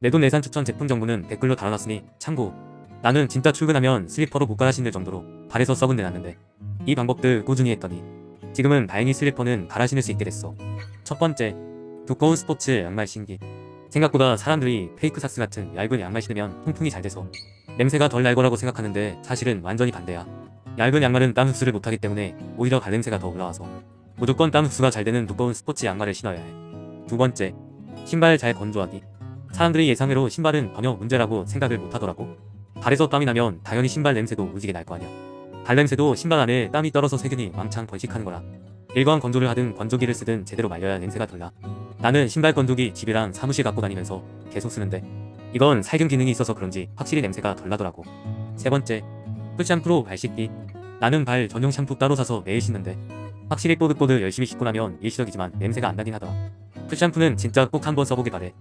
내돈 내산 추천 제품 정보는 댓글로 달아놨으니 참고. 나는 진짜 출근하면 슬리퍼로 못 갈아 신을 정도로 발에서 썩은 내 났는데 이 방법들 꾸준히 했더니 지금은 다행히 슬리퍼는 갈아 신을 수 있게 됐어. 첫 번째, 두꺼운 스포츠 양말 신기. 생각보다 사람들이 페이크 사스 같은 얇은 양말 신으면 통풍이 잘 돼서 냄새가 덜 날 거라고 생각하는데 사실은 완전히 반대야. 얇은 양말은 땀 흡수를 못하기 때문에 오히려 발냄새가 더 올라와서 무조건 땀 흡수가 잘 되는 두꺼운 스포츠 양말을 신어야 해. 두 번째, 신발 잘 건조하기. 사람들이 예상외로 신발은 전혀 문제라고 생각을 못 하더라고. 발에서 땀이 나면 당연히 신발 냄새도 무지개 날 거 아니야. 발 냄새도 신발 안에 땀이 떨어서 세균이 왕창 번식하는 거라. 일광 건조를 하든 건조기를 쓰든 제대로 말려야 냄새가 덜 나. 나는 신발 건조기 집이랑 사무실 갖고 다니면서 계속 쓰는데 이건 살균 기능이 있어서 그런지 확실히 냄새가 덜 나더라고. 세 번째, 풋샴푸로 발 씻기. 나는 발 전용 샴푸 따로 사서 매일 씻는데 확실히 뽀득뽀득 열심히 씻고 나면 일시적이지만 냄새가 안 나긴 하더라. 풋샴푸는 진짜 꼭 한번 써보길 바래.